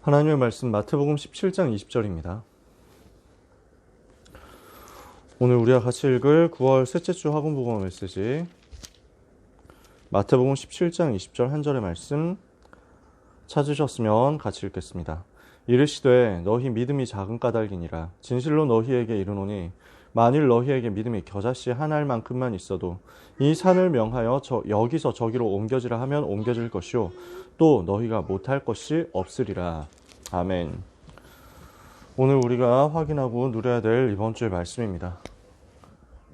하나님의 말씀 마태복음 17장 20절입니다. 오늘 우리가 같이 읽을 9월 셋째 주 학원 복음 메시지 마태복음 17장 20절 한 절의 말씀 찾으셨으면 같이 읽겠습니다. 이르시되 너희 믿음이 작은 까닭이니라 진실로 너희에게 이르노니 만일 너희에게 믿음이 겨자씨 한 알만큼만 있어도 이 산을 명하여 저 여기서 저기로 옮겨지라 하면 옮겨질 것이요 또 너희가 못할 것이 없으리라. 아멘. 오늘 우리가 확인하고 누려야 될 이번 주의 말씀입니다.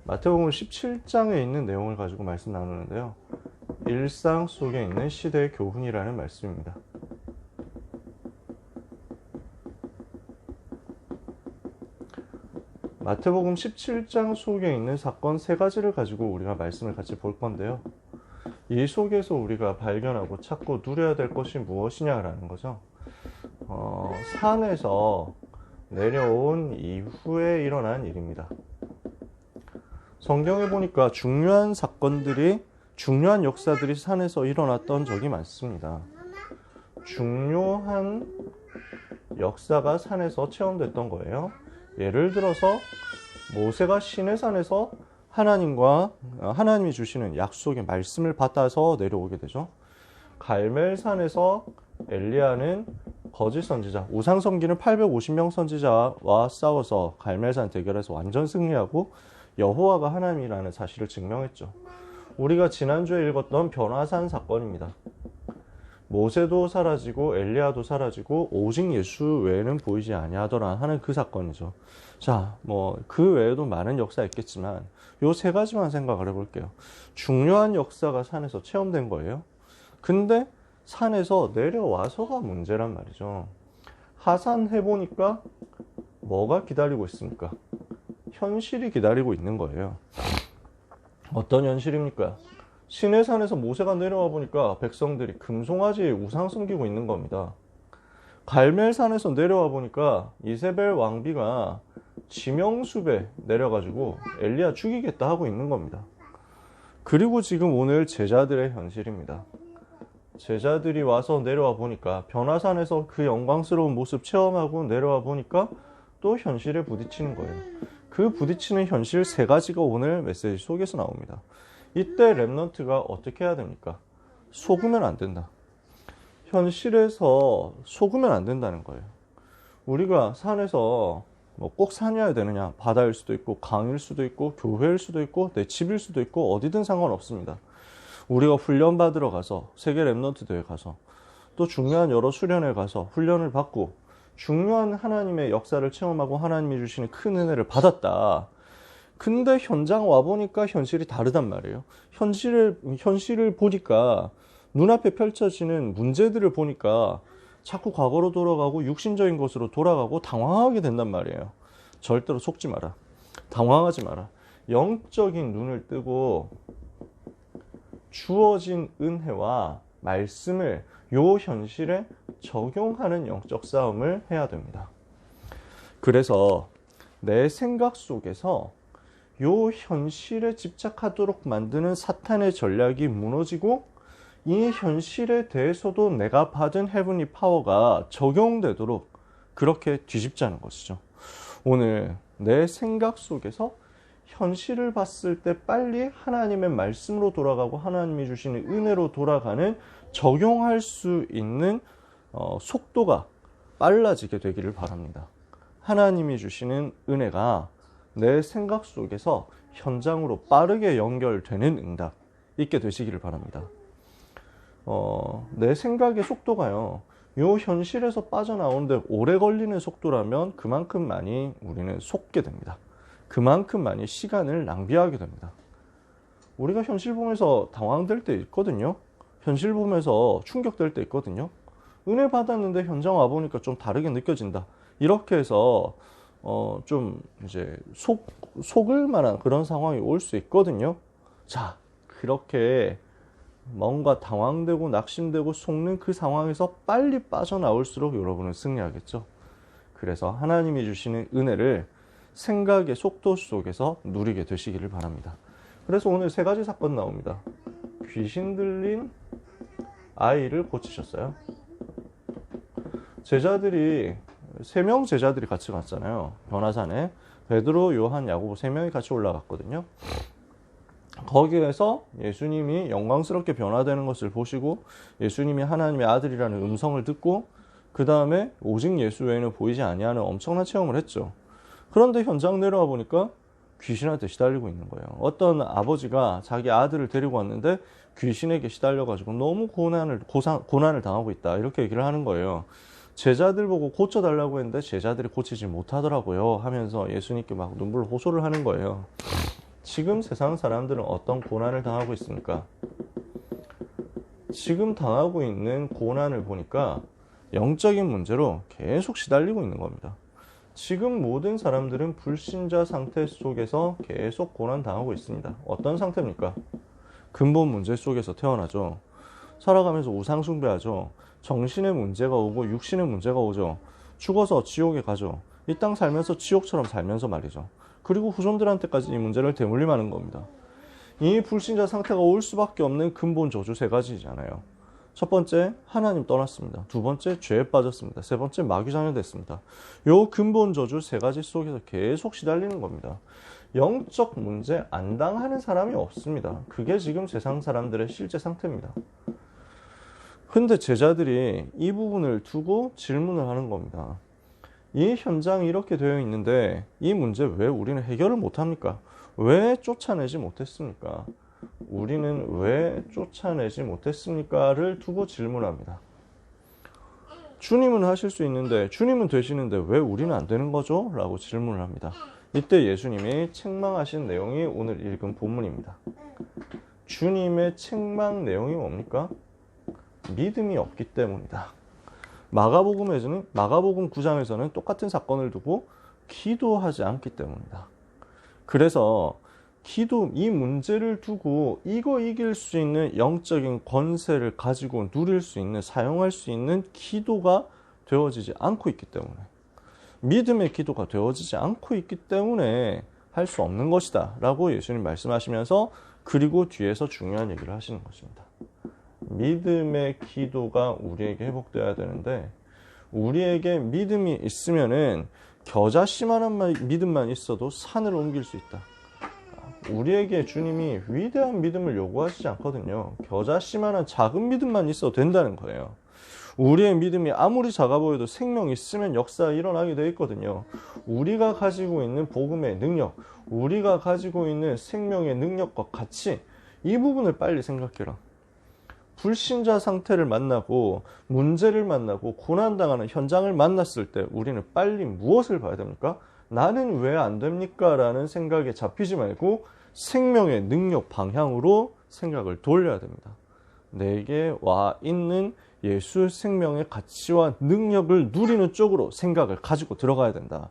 마태복음 17장에 있는 내용을 가지고 말씀 나누는데요. 일상 속에 있는 시대의 교훈이라는 말씀입니다. 마태복음 17장 속에 있는 사건 세 가지를 가지고 우리가 말씀을 같이 볼 건데요. 이 속에서 우리가 발견하고 찾고 누려야 될 것이 무엇이냐라는 거죠. 어, 산에서 내려온 이후에 일어난 일입니다. 성경에 보니까 중요한 사건들이 중요한 역사들이 산에서 일어났던 적이 많습니다. 중요한 역사가 산에서 체험됐던 거예요. 예를 들어서 모세가 시내산에서 하나님과 하나님이 주시는 약속의 말씀을 받아서 내려오게 되죠. 갈멜산에서 엘리야는 거짓 선지자, 우상 섬기는 850명 선지자와 싸워서 갈멜산 대결에서 완전 승리하고 여호와가 하나님이라는 사실을 증명했죠. 우리가 지난주에 읽었던 변화산 사건입니다. 모세도 사라지고 엘리야도 사라지고 오직 예수 외에는 보이지 아니하더라 하는 그 사건이죠. 자, 뭐 그 외에도 많은 역사 있겠지만 요 세 가지만 생각을 해볼게요. 중요한 역사가 산에서 체험된 거예요. 근데 산에서 내려와서가 문제란 말이죠. 하산 해 보니까 뭐가 기다리고 있습니까? 현실이 기다리고 있는 거예요. 어떤 현실입니까? 시내산에서 모세가 내려와 보니까 백성들이 금송아지 우상 숨기고 있는 겁니다. 갈멜산에서 내려와 보니까 이세벨 왕비가 지명숲에 내려가지고 엘리야 죽이겠다 하고 있는 겁니다. 그리고 지금 오늘 제자들의 현실입니다. 제자들이 와서 내려와 보니까 변화산에서 그 영광스러운 모습 체험하고 내려와 보니까 또 현실에 부딪히는 거예요. 그 부딪히는 현실 세 가지가 오늘 메시지 속에서 나옵니다. 이때 랩넌트가 어떻게 해야 됩니까? 속으면 안 된다. 현실에서 속으면 안 된다는 거예요. 우리가 산에서 뭐 꼭 산이어야 되느냐? 바다일 수도 있고, 강일 수도 있고, 교회일 수도 있고, 내 집일 수도 있고, 어디든 상관없습니다. 우리가 훈련 받으러 가서, 세계 랩넌트 대회 가서, 또 중요한 여러 수련회 가서 훈련을 받고, 중요한 하나님의 역사를 체험하고 하나님이 주시는 큰 은혜를 받았다. 근데 현장 와보니까 현실이 다르단 말이에요. 현실을, 현실을 보니까 눈앞에 펼쳐지는 문제들을 보니까 자꾸 과거로 돌아가고 육신적인 것으로 돌아가고 당황하게 된단 말이에요. 절대로 속지 마라. 당황하지 마라. 영적인 눈을 뜨고 주어진 은혜와 말씀을 요 현실에 적용하는 영적 싸움을 해야 됩니다. 그래서 내 생각 속에서 요 현실에 집착하도록 만드는 사탄의 전략이 무너지고 이 현실에 대해서도 내가 받은 헤븐리 파워가 적용되도록 그렇게 뒤집자는 것이죠. 오늘 내 생각 속에서 현실을 봤을 때 빨리 하나님의 말씀으로 돌아가고 하나님이 주시는 은혜로 돌아가는 적용할 수 있는 어, 속도가 빨라지게 되기를 바랍니다. 하나님이 주시는 은혜가 내 생각 속에서 현장으로 빠르게 연결되는 응답 있게 되시기를 바랍니다. 어, 내 생각의 속도가요. 요 현실에서 빠져나오는데 오래 걸리는 속도라면 그만큼 많이 우리는 속게 됩니다. 그만큼 많이 시간을 낭비하게 됩니다. 우리가 현실 보면서 당황될 때 있거든요. 현실 보면서 충격될 때 있거든요. 은혜 받았는데 현장 와보니까 좀 다르게 느껴진다. 이렇게 해서 어, 좀 이제 속, 속을 만한 그런 상황이 올 수 있거든요. 자, 그렇게 뭔가 당황되고 낙심되고 속는 그 상황에서 빨리 빠져나올수록 여러분은 승리하겠죠. 그래서 하나님이 주시는 은혜를 생각의 속도 속에서 누리게 되시기를 바랍니다. 그래서 오늘 세 가지 사건 나옵니다. 귀신 들린 아이를 고치셨어요. 제자들이 세 명 제자들이 같이 갔잖아요. 변화산에 베드로, 요한, 야고보 세 명이 같이 올라갔거든요. 거기에서 예수님이 영광스럽게 변화되는 것을 보시고 예수님이 하나님의 아들이라는 음성을 듣고 그 다음에 오직 예수 외에는 보이지 아니하는 엄청난 체험을 했죠. 그런데 현장 내려와 보니까 귀신한테 시달리고 있는 거예요. 어떤 아버지가 자기 아들을 데리고 왔는데 귀신에게 시달려가지고 너무 고난을 고상, 고난을 당하고 있다 이렇게 얘기를 하는 거예요. 제자들 보고 고쳐달라고 했는데 제자들이 고치지 못하더라고요 하면서 예수님께 막 눈물 호소를 하는 거예요. 지금 세상 사람들은 어떤 고난을 당하고 있습니까? 지금 당하고 있는 고난을 보니까 영적인 문제로 계속 시달리고 있는 겁니다. 지금 모든 사람들은 불신자 상태 속에서 계속 고난 당하고 있습니다. 어떤 상태입니까? 근본 문제 속에서 태어나죠. 살아가면서 우상숭배하죠. 정신의 문제가 오고 육신의 문제가 오죠. 죽어서 지옥에 가죠. 이 땅 살면서 지옥처럼 살면서 말이죠. 그리고 후손들한테까지 이 문제를 대물림하는 겁니다. 이 불신자 상태가 올 수밖에 없는 근본 저주 세 가지잖아요. 첫 번째, 하나님 떠났습니다. 두 번째, 죄에 빠졌습니다. 세 번째, 마귀 자녀 됐습니다. 요 근본 저주 세 가지 속에서 계속 시달리는 겁니다. 영적 문제 안 당하는 사람이 없습니다. 그게 지금 세상 사람들의 실제 상태입니다. 근데 제자들이 이 부분을 두고 질문을 하는 겁니다. 이 현장이 이렇게 되어 있는데 이 문제 왜 우리는 해결을 못합니까? 왜 쫓아내지 못했습니까? 우리는 왜 쫓아내지 못했습니까?를 두고 질문합니다. 주님은 하실 수 있는데 주님은 되시는데 왜 우리는 안 되는 거죠? 라고 질문을 합니다. 이때 예수님이 책망하신 내용이 오늘 읽은 본문입니다. 주님의 책망 내용이 뭡니까? 믿음이 없기 때문이다. 마가복음에서는 마가복음 9장에서는 똑같은 사건을 두고 기도하지 않기 때문이다. 그래서 기도 이 문제를 두고 이거 이길 수 있는 영적인 권세를 가지고 누릴 수 있는 사용할 수 있는 기도가 되어지지 않고 있기 때문에 믿음의 기도가 되어지지 않고 있기 때문에 할 수 없는 것이다 라고 예수님 말씀하시면서 그리고 뒤에서 중요한 얘기를 하시는 것입니다. 믿음의 기도가 우리에게 회복되어야 되는데 우리에게 믿음이 있으면은 겨자씨만한 믿음만 있어도 산을 옮길 수 있다. 우리에게 주님이 위대한 믿음을 요구하시지 않거든요. 겨자씨만한 작은 믿음만 있어도 된다는 거예요. 우리의 믿음이 아무리 작아 보여도 생명 있으면 역사가 일어나게 되어 있거든요. 우리가 가지고 있는 복음의 능력, 우리가 가지고 있는 생명의 능력과 같이 이 부분을 빨리 생각해라. 불신자 상태를 만나고 문제를 만나고 고난당하는 현장을 만났을 때 우리는 빨리 무엇을 봐야 됩니까? 나는 왜 안 됩니까? 라는 생각에 잡히지 말고 생명의 능력 방향으로 생각을 돌려야 됩니다. 내게 와 있는 예수 생명의 가치와 능력을 누리는 쪽으로 생각을 가지고 들어가야 된다.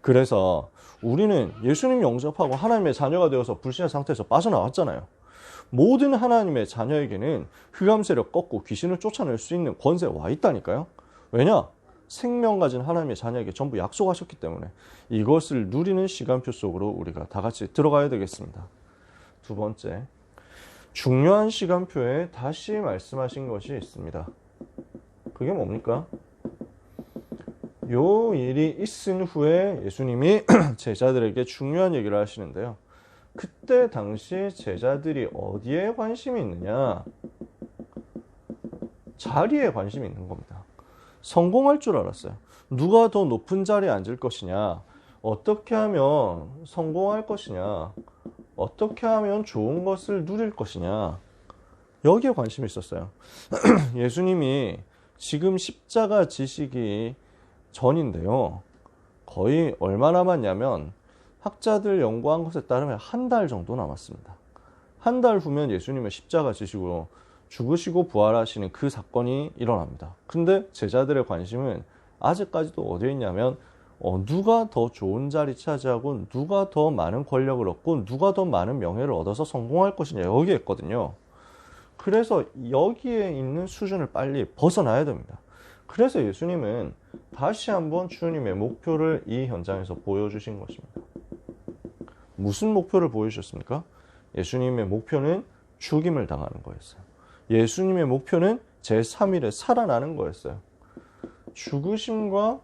그래서 우리는 예수님 영접하고 하나님의 자녀가 되어서 불신의 상태에서 빠져나왔잖아요. 모든 하나님의 자녀에게는 흑암 세력 꺾고 귀신을 쫓아낼 수 있는 권세가 와 있다니까요. 왜냐? 생명 가진 하나님의 자녀에게 전부 약속하셨기 때문에 이것을 누리는 시간표 속으로 우리가 다 같이 들어가야 되겠습니다. 두 번째, 중요한 시간표에 다시 말씀하신 것이 있습니다. 그게 뭡니까? 요 일이 있은 후에 예수님이 제자들에게 중요한 얘기를 하시는데요. 그때 당시 제자들이 어디에 관심이 있느냐? 자리에 관심이 있는 겁니다. 성공할 줄 알았어요. 누가 더 높은 자리에 앉을 것이냐? 어떻게 하면 성공할 것이냐? 어떻게 하면 좋은 것을 누릴 것이냐? 여기에 관심이 있었어요. 예수님이 지금 십자가 지시기 전인데요. 거의 얼마 남았냐면 학자들 연구한 것에 따르면 한 달 정도 남았습니다. 한 달 후면 예수님의 십자가 지시고 죽으시고 부활하시는 그 사건이 일어납니다. 근데 제자들의 관심은 아직까지도 어디에 있냐면 어, 누가 더 좋은 자리 차지하고 누가 더 많은 권력을 얻고 누가 더 많은 명예를 얻어서 성공할 것이냐 여기에 있거든요. 그래서 여기에 있는 수준을 빨리 벗어나야 됩니다. 그래서 예수님은 다시 한번 주님의 목표를 이 현장에서 보여주신 것입니다. 무슨 목표를 보여주셨습니까? 예수님의 목표는 죽임을 당하는 거였어요. 예수님의 목표는 제3일에 살아나는 거였어요. 죽으심과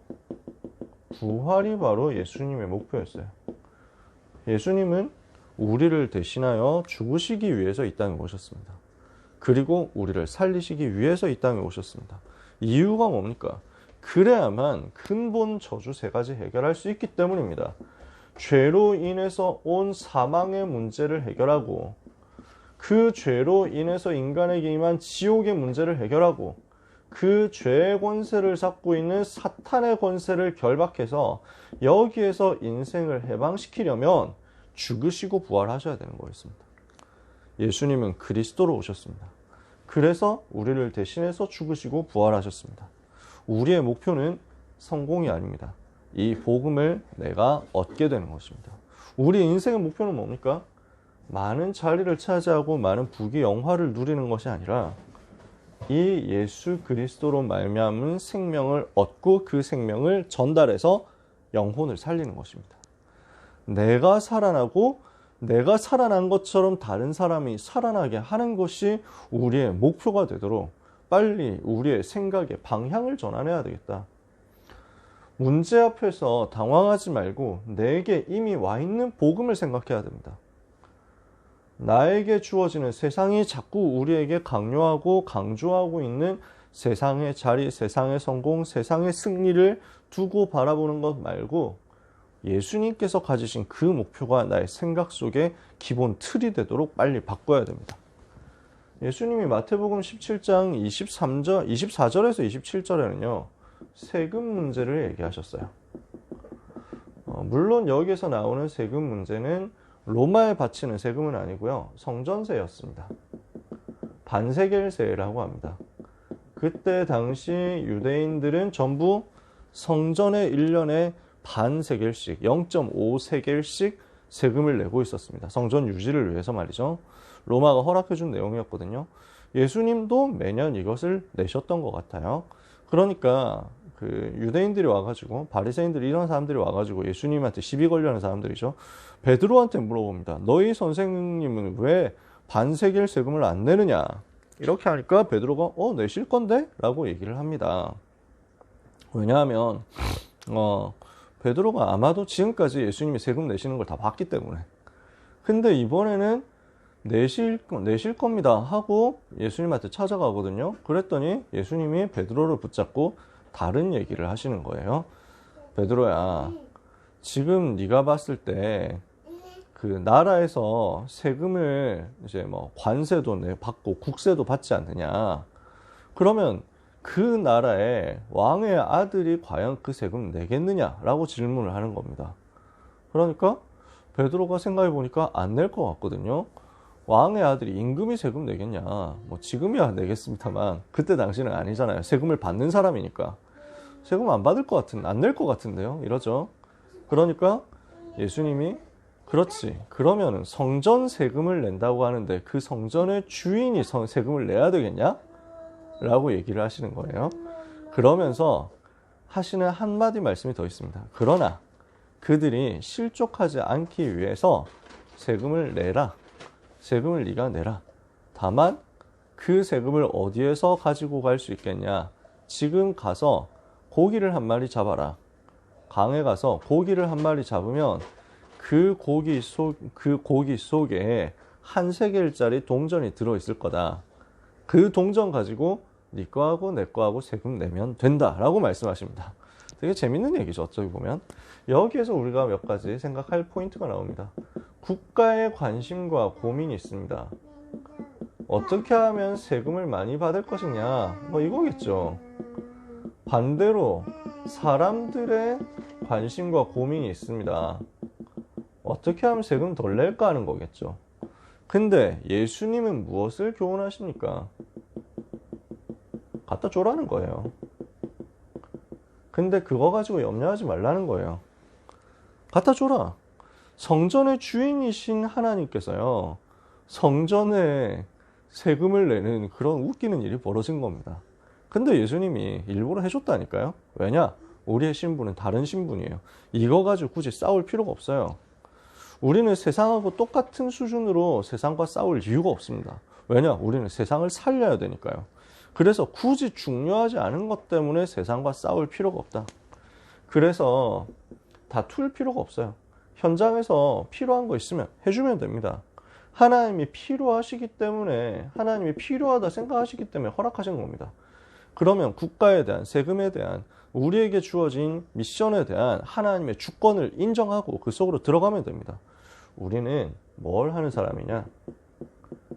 부활이 바로 예수님의 목표였어요. 예수님은 우리를 대신하여 죽으시기 위해서 이 땅에 오셨습니다. 그리고 우리를 살리시기 위해서 이 땅에 오셨습니다. 이유가 뭡니까? 그래야만 근본 저주 세 가지 해결할 수 있기 때문입니다. 죄로 인해서 온 사망의 문제를 해결하고 그 죄로 인해서 인간에게 임한 지옥의 문제를 해결하고 그 죄의 권세를 잡고 있는 사탄의 권세를 결박해서 여기에서 인생을 해방시키려면 죽으시고 부활하셔야 되는 거였습니다. 예수님은 그리스도로 오셨습니다. 그래서 우리를 대신해서 죽으시고 부활하셨습니다. 우리의 목표는 성공이 아닙니다. 이 복음을 내가 얻게 되는 것입니다. 우리 인생의 목표는 뭡니까? 많은 자리를 차지하고 많은 부귀 영화를 누리는 것이 아니라 이 예수 그리스도로 말미암은 생명을 얻고 그 생명을 전달해서 영혼을 살리는 것입니다. 내가 살아나고 내가 살아난 것처럼 다른 사람이 살아나게 하는 것이 우리의 목표가 되도록 빨리 우리의 생각의 방향을 전환해야 되겠다. 문제 앞에서 당황하지 말고 내게 이미 와 있는 복음을 생각해야 됩니다. 나에게 주어지는 세상이 자꾸 우리에게 강요하고 강조하고 있는 세상의 자리, 세상의 성공, 세상의 승리를 두고 바라보는 것 말고 예수님께서 가지신 그 목표가 나의 생각 속에 기본 틀이 되도록 빨리 바꿔야 됩니다. 예수님이 마태복음 17장 23절, 24절에서 27절에는요, 세금 문제를 얘기하셨어요. 어, 물론 여기에서 나오는 세금 문제는 로마에 바치는 세금은 아니고요. 성전세였습니다. 반세겔세라고 합니다. 그때 당시 유대인들은 전부 성전에 1년에 반세겔씩, 0.5세겔씩 세금을 내고 있었습니다. 성전 유지를 위해서 말이죠. 로마가 허락해준 내용이었거든요. 예수님도 매년 이것을 내셨던 것 같아요. 그러니까 그 유대인들이 와가지고 바리새인들이 이런 사람들이 와가지고 예수님한테 시비 걸려는 사람들이죠. 베드로한테 물어봅니다. 너희 선생님은 왜 반세겔 세금을 안 내느냐? 이렇게 하니까 베드로가 어 내실 건데? 라고 얘기를 합니다. 왜냐하면 어 베드로가 아마도 지금까지 예수님이 세금 내시는 걸 다 봤기 때문에 근데 이번에는 내실 내실 겁니다 하고 예수님한테 찾아가거든요. 그랬더니 예수님이 베드로를 붙잡고 다른 얘기를 하시는 거예요. 베드로야, 지금 네가 봤을 때 그 나라에서 세금을 이제 뭐 관세도 내 받고 국세도 받지 않느냐. 그러면 그 나라의 왕의 아들이 과연 그 세금 내겠느냐라고 질문을 하는 겁니다. 그러니까 베드로가 생각해 보니까 안 낼 것 같거든요. 왕의 아들이 임금이 세금 내겠냐? 뭐 지금이야 내겠습니다만 그때 당시는 아니잖아요. 세금을 받는 사람이니까 세금 안 받을 것 같은, 안 낼 것 같은데요. 이러죠. 그러니까 예수님이 그렇지. 그러면은 성전 세금을 낸다고 하는데 그 성전의 주인이 세금을 내야 되겠냐? 라고 얘기를 하시는 거예요. 그러면서 하시는 한마디 말씀이 더 있습니다. 그러나 그들이 실족하지 않기 위해서 세금을 내라. 세금을 네가 내라. 다만 그 세금을 어디에서 가지고 갈 수 있겠냐? 지금 가서 고기를 한 마리 잡아라. 강에 가서 고기를 한 마리 잡으면 그 고기 속, 그 고기 속에 한 세겔짜리 동전이 들어있을 거다. 그 동전 가지고 네 거하고 내 거하고 세금 내면 된다 라고 말씀하십니다. 되게 재밌는 얘기죠. 어쩌기 보면. 여기에서 우리가 몇 가지 생각할 포인트가 나옵니다. 국가의 관심과 고민이 있습니다. 어떻게 하면 세금을 많이 받을 것이냐? 뭐 이거겠죠. 반대로 사람들의 관심과 고민이 있습니다. 어떻게 하면 세금 덜 낼까 하는 거겠죠. 근데 예수님은 무엇을 교훈하십니까? 갖다 줘라는 거예요. 근데 그거 가지고 염려하지 말라는 거예요. 갖다 줘라. 성전의 주인이신 하나님께서요, 성전에 세금을 내는 그런 웃기는 일이 벌어진 겁니다. 근데 예수님이 일부러 해줬다니까요. 왜냐? 우리의 신분은 다른 신분이에요. 이거 가지고 굳이 싸울 필요가 없어요. 우리는 세상하고 똑같은 수준으로 세상과 싸울 이유가 없습니다. 왜냐? 우리는 세상을 살려야 되니까요. 그래서 굳이 중요하지 않은 것 때문에 세상과 싸울 필요가 없다. 그래서 다툴 필요가 없어요. 현장에서 필요한 거 있으면 해주면 됩니다. 하나님이 필요하시기 때문에 하나님이 필요하다 생각하시기 때문에 허락하신 겁니다. 그러면 국가에 대한 세금에 대한 우리에게 주어진 미션에 대한 하나님의 주권을 인정하고 그 속으로 들어가면 됩니다. 우리는 뭘 하는 사람이냐?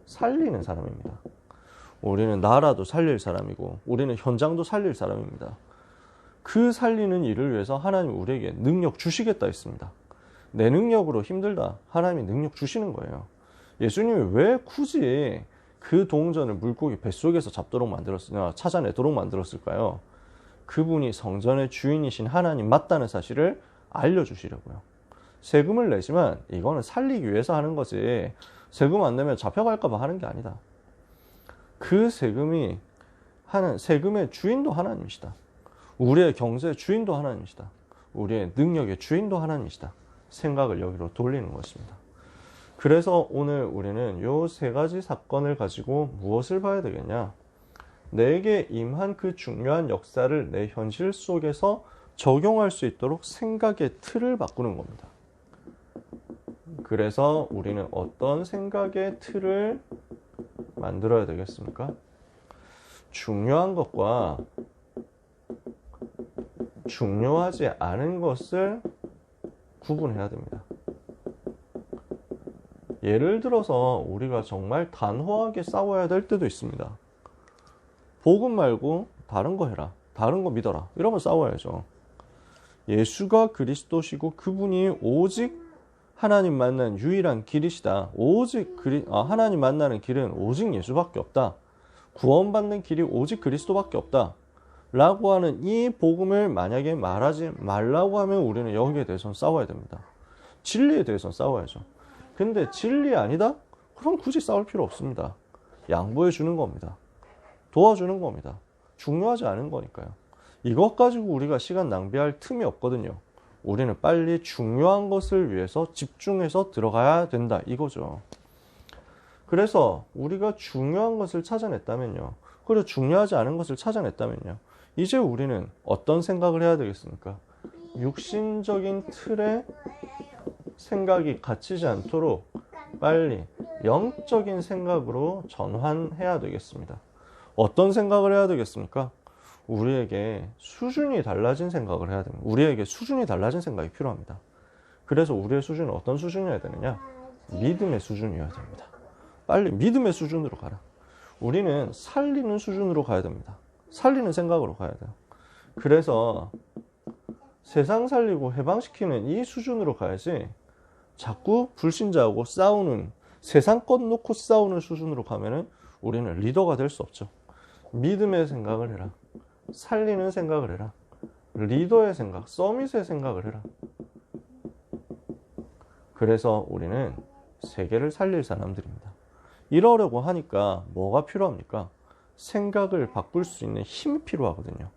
살리는 사람입니다. 우리는 나라도 살릴 사람이고 우리는 현장도 살릴 사람입니다. 그 살리는 일을 위해서 하나님 우리에게 능력 주시겠다 했습니다. 내 능력으로 힘들다. 하나님이 능력 주시는 거예요. 예수님이 왜 굳이 그 동전을 물고기 뱃속에서 잡도록 만들었으냐, 찾아내도록 만들었을까요? 그분이 성전의 주인이신 하나님 맞다는 사실을 알려주시려고요. 세금을 내지만 이거는 살리기 위해서 하는 거지. 세금 안 내면 잡혀갈까봐 하는 게 아니다. 그 세금이 하는 세금의 주인도 하나님이시다. 우리의 경제의 주인도 하나님이시다. 우리의 능력의 주인도 하나님이시다. 생각을 여기로 돌리는 것입니다. 그래서 오늘 우리는 요 세 가지 사건을 가지고 무엇을 봐야 되겠냐? 내게 임한 그 중요한 역사를 내 현실 속에서 적용할 수 있도록 생각의 틀을 바꾸는 겁니다. 그래서 우리는 어떤 생각의 틀을 만들어야 되겠습니까? 중요한 것과 중요하지 않은 것을 구분해야 됩니다. 예를 들어서 우리가 정말 단호하게 싸워야 될 때도 있습니다. 복음 말고 다른 거 해라. 다른 거 믿어라. 이러면 싸워야죠. 예수가 그리스도시고 그분이 오직 하나님 만난 유일한 길이시다. 오직 그리, 아, 하나님 만나는 길은 오직 예수밖에 없다. 구원받는 길이 오직 그리스도밖에 없다. 라고 하는 이 복음을 만약에 말하지 말라고 하면 우리는 여기에 대해서는 싸워야 됩니다. 진리에 대해서는 싸워야죠. 근데 진리 아니다? 그럼 굳이 싸울 필요 없습니다. 양보해 주는 겁니다. 도와주는 겁니다. 중요하지 않은 거니까요. 이것 가지고 우리가 시간 낭비할 틈이 없거든요. 우리는 빨리 중요한 것을 위해서 집중해서 들어가야 된다. 이거죠. 그래서 우리가 중요한 것을 찾아냈다면요. 그리고 중요하지 않은 것을 찾아냈다면요. 이제 우리는 어떤 생각을 해야 되겠습니까? 육신적인 틀에 생각이 갇히지 않도록 빨리 영적인 생각으로 전환해야 되겠습니다. 어떤 생각을 해야 되겠습니까? 우리에게 수준이 달라진 생각을 해야 됩니다. 우리에게 수준이 달라진 생각이 필요합니다. 그래서 우리의 수준은 어떤 수준이어야 되느냐? 믿음의 수준이어야 됩니다. 빨리 믿음의 수준으로 가라. 우리는 살리는 수준으로 가야 됩니다. 살리는 생각으로 가야 돼요. 그래서 세상 살리고 해방시키는 이 수준으로 가야지 자꾸 불신자하고 싸우는 세상 것 놓고 싸우는 수준으로 가면은 우리는 리더가 될 수 없죠. 믿음의 생각을 해라. 살리는 생각을 해라. 리더의 생각, 서밋의 생각을 해라. 그래서 우리는 세계를 살릴 사람들입니다. 이러려고 하니까 뭐가 필요합니까? 생각을 바꿀 수 있는 힘이 필요하거든요.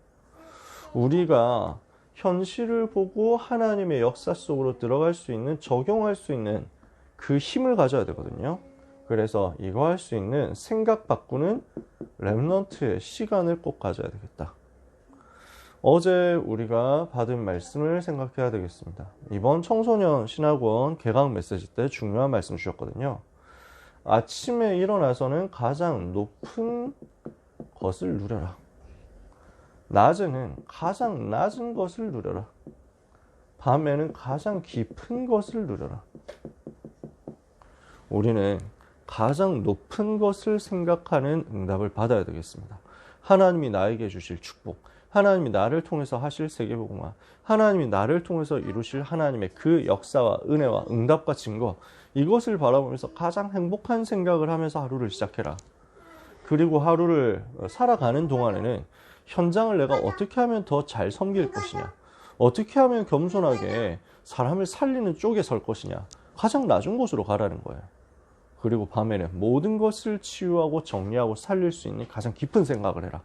우리가 현실을 보고 하나님의 역사 속으로 들어갈 수 있는, 적용할 수 있는 그 힘을 가져야 되거든요. 그래서 이거 할 수 있는 생각 바꾸는 랩넌트의 시간을 꼭 가져야 되겠다. 어제 우리가 받은 말씀을 생각해야 되겠습니다. 이번 청소년 신학원 개강 메시지 때 중요한 말씀 주셨거든요. 아침에 일어나서는 가장 높은 것을 누려라. 낮에는 가장 낮은 것을 누려라. 밤에는 가장 깊은 것을 누려라. 우리는 가장 높은 것을 생각하는 응답을 받아야 되겠습니다. 하나님이 나에게 주실 축복, 하나님이 나를 통해서 하실 세계복음화, 하나님이 나를 통해서 이루실 하나님의 그 역사와 은혜와 응답과 증거, 이것을 바라보면서 가장 행복한 생각을 하면서 하루를 시작해라. 그리고 하루를 살아가는 동안에는 현장을 내가 어떻게 하면 더 잘 섬길 것이냐, 어떻게 하면 겸손하게 사람을 살리는 쪽에 설 것이냐, 가장 낮은 곳으로 가라는 거예요. 그리고 밤에는 모든 것을 치유하고 정리하고 살릴 수 있는 가장 깊은 생각을 해라.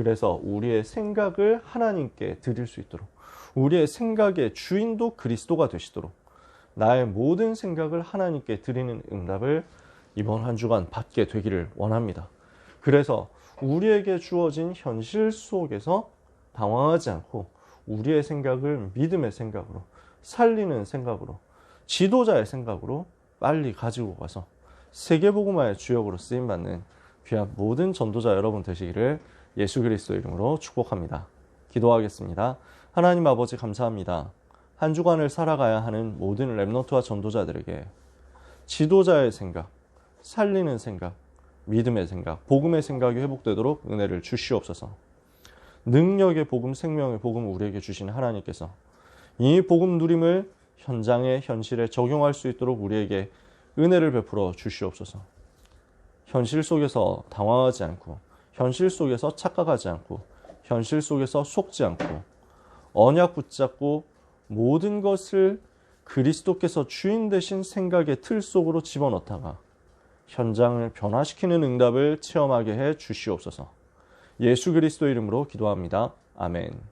그래서 우리의 생각을 하나님께 드릴 수 있도록 우리의 생각의 주인도 그리스도가 되시도록 나의 모든 생각을 하나님께 드리는 응답을 이번 한 주간 받게 되기를 원합니다. 그래서 우리에게 주어진 현실 속에서 당황하지 않고 우리의 생각을 믿음의 생각으로 살리는 생각으로 지도자의 생각으로 빨리 가지고 가서 세계복음화의 주역으로 쓰임 받는 귀한 모든 전도자 여러분 되시기를 예수 그리스도 이름으로 축복합니다. 기도하겠습니다. 하나님 아버지 감사합니다. 한 주간을 살아가야 하는 모든 랩너트와 전도자들에게 지도자의 생각, 살리는 생각, 믿음의 생각, 복음의 생각이 회복되도록 은혜를 주시옵소서. 능력의 복음, 생명의 복음 우리에게 주신 하나님께서 이 복음 누림을 현장의 현실에 적용할 수 있도록 우리에게 은혜를 베풀어 주시옵소서. 현실 속에서 당황하지 않고, 현실 속에서 착각하지 않고, 현실 속에서 속지 않고, 언약 붙잡고 모든 것을 그리스도께서 주인 되신 생각의 틀 속으로 집어넣다가 현장을 변화시키는 응답을 체험하게 해 주시옵소서. 예수 그리스도 이름으로 기도합니다. 아멘.